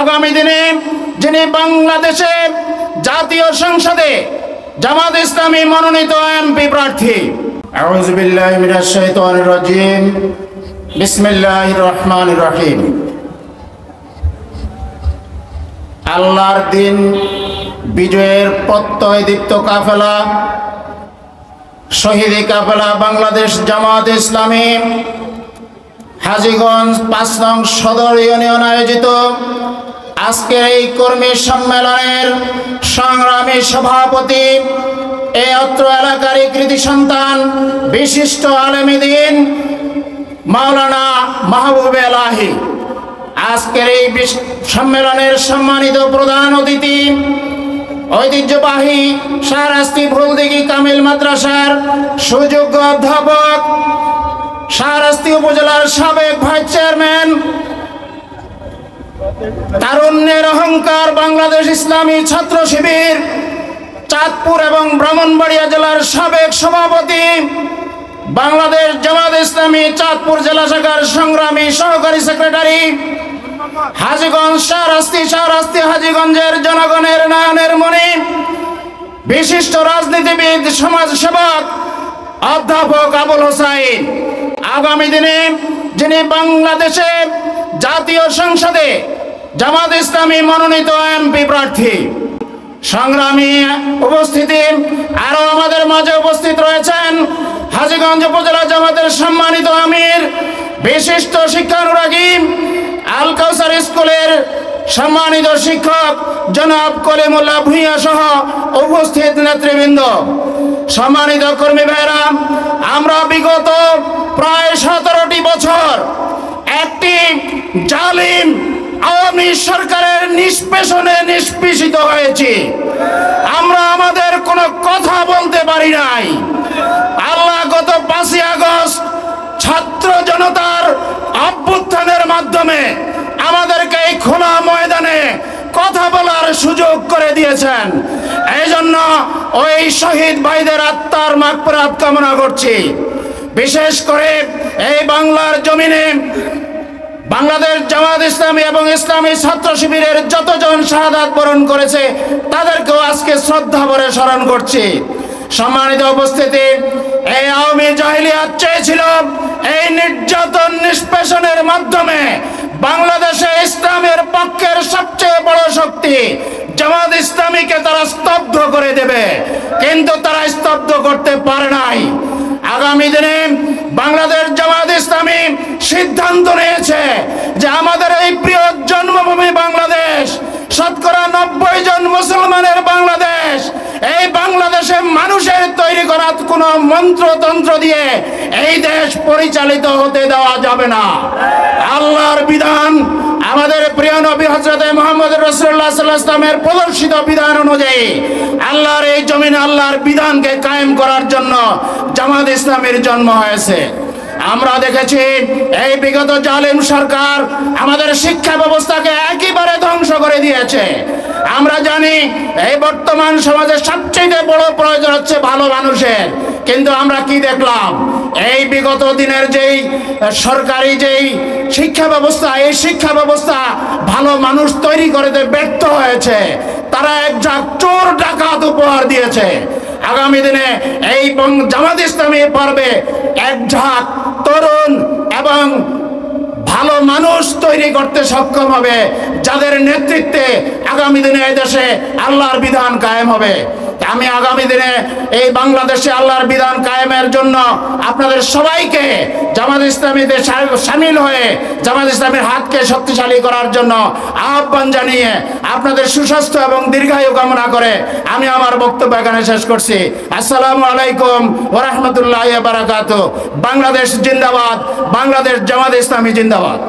আগামী দিনে যিনি বাংলাদেশে জাতীয় সংসদে জামাত ইসলামী মনোনীত এমপি প্রার্থী। আউযু বিল্লাহি মিনাশ শাইতানির রাজিম। বিসমিল্লাহির রহমানির রহিম। আল্লাহর দিন বিজয়ের প্রত্যয় দীপ্ত কাফেলা, শহীদি কাফেলা বাংলাদেশ জামাত ইসলামী হাজীগঞ্জ পাঁচ নং সদর ইউনিয়ন আয়োজিত আজকের এই কর্মী সম্মেলনের সংগ্রামী সভাপতি এই অত্র এলাকারই কৃতি সন্তান বিশিষ্ট আলেমিদিন মাওলানা মাহবুব এলাহি। আজকের এই সম্মেলনের সম্মানিত প্রধান অতিথি ঐতিহ্যবাহী শাহরাস্তি ফুলদিঘি কামিল মাদ্রাসার সুযোগ্য অধ্যাপক শাহরাস্তি উপজেলার সাবেক ভাইস চেয়ারম্যান, তারুণ্যের অহংকার বাংলাদেশ ইসলামী ছাত্র শিবির, চাঁদপুর এবং ব্রাহ্মণবাড়িয়া জেলার সাবেক সভাপতি, বাংলাদেশ জামাত ইসলামী চাঁদপুর জেলা শাখার সংগ্রামী সহকারী সেক্রেটারি, হাজীগঞ্জ শাহরাস্তি শাহরাস্তি হাজীগঞ্জের জনগণের নয়নের মণি, বিশিষ্ট রাজনীতিবিদ, সমাজসেবক অধ্যাপক আবুল হোসাইন। আগামী দিনে যিনি বাংলাদেশে জাতীয় সংসদে জামাত ইসলামী মনোনীত এমপি প্রার্থী, সংগ্রামী উপস্থিতি আরও আমাদের মাঝে উপস্থিত রয়েছেন হাজীগঞ্জ উপজেলা জামাতের সম্মানিত আমির, বিশিষ্ট শিক্ষানুরাগী সম্মানিত শিক্ষক জনাব কলিমুল্লাহ ভূঁইয়া সহ উপস্থিত নেতৃবৃন্দ, সম্মানিত কর্মী ভাইরা আমরা বিগত প্রায় সতেরোটি বছর একটি জালিম আওয়ামী সরকারের নিষ্পেষণে নিষ্পেষিত হয়েছি। আমরা আমাদের কোনো কথা বলতে পারি নাই। আল্লাহ গত পাঁচই আগস্ট ছাত্র জনতার অভ্যুত্থানের মাধ্যমে আমাদেরকে এই খোলা ময়দানে কথা বলার সুযোগ করে দিয়েছেন। এই জন্য ওই শহীদ ভাইদের আত্মার মাগফিরাত কামনা করছি। বিশেষ করে এই বাংলার জমিনে বাংলাদেশ জামাত ইসলামী এবং ইসলামী ছাত্র শিবিরের যতজন শাহাদাত বরণ করেছে, তাদেরকেও আজকে শ্রদ্ধা ভরে স্মরণ করছি। সম্মানিত উপস্থিতি, এই আওয়ামী জাহিলিয়াত চেয়েছিল এই নির্যাতন নিষ্পেষণের মাধ্যমে বাংলাদেশে ইসলামের পক্ষের সবচেয়ে বড় শক্তি জামাত ইসলামীকে তারা স্তব্ধ করে দেবে। কিন্তু তারা স্তব্ধ করতে পারে নাই। আগামী দিনে বাংলাদেশ জামাত ইসলামী সিদ্ধান্ত নিয়েছে যে আমাদের এই প্রিয় জন্মভূমি বাংলাদেশ, শতকরা নব্বই জন মুসলমানের বাংলাদেশ মানুষের তৈরি করা কোনো মন্ত্রতন্ত্র দিয়ে এই দেশ পরিচালিত হতে দেওয়া যাবে না। আল্লাহর বিধান, আমাদের প্রিয় নবী হজরত মোহাম্মদ রসুল্লাহ সাল্লাহ ইসলামের প্রদর্শিত বিধান অনুযায়ী আল্লাহর এই জমিনে আল্লাহর বিধানকে কায়েম করার জন্য জামাত ইসলামের জন্ম হয়েছে। আমরা দেখেছি, এই বিগত জালিম সরকার আমাদের শিক্ষা ব্যবস্থাকে ধ্বংস করে দিয়েছে। আমরা জানি এই বর্তমান সমাজে সবচেয়ে বড় প্রয়োজন হচ্ছে ভালো মানুষের। কিন্তু আমরা কি দেখলাম? এই বিগত দিনের যেই সরকারি যেই শিক্ষা ব্যবস্থা, এই শিক্ষা ব্যবস্থা ভালো মানুষ তৈরি করতে ব্যর্থ হয়েছে। তারা এক ঝাঁক চোর ডাকাত উপহার দিয়েছে। আগামী দিনে এই জামাত ইসলামী পারবে এক ঝাঁক তরুণ এবং মানুষ তৈরি করতে সক্ষম হবে যাদের নেতৃত্বে আগামী দিনে এদেশে আল্লাহর বিধান কায়েম হবে। আমি আগামী দিনে এই বাংলাদেশে আল্লাহর বিধান কায়েমের জন্য আপনাদের সবাইকে জামাত ইসলামীতে সামিল হয়ে জামাত ইসলামের হাতকে শক্তিশালী করার জন্য আহ্বান জানিয়ে আপনাদের সুস্বাস্থ্য এবং দীর্ঘায়ু কামনা করে আমি আমার বক্তব্য এখানে শেষ করছি। আসসালামু আলাইকুম ওরহমতুল্লাহ বারাকাত বাংলাদেশ জিন্দাবাদ, বাংলাদেশ জামাত ইসলামী জিন্দাবাদ।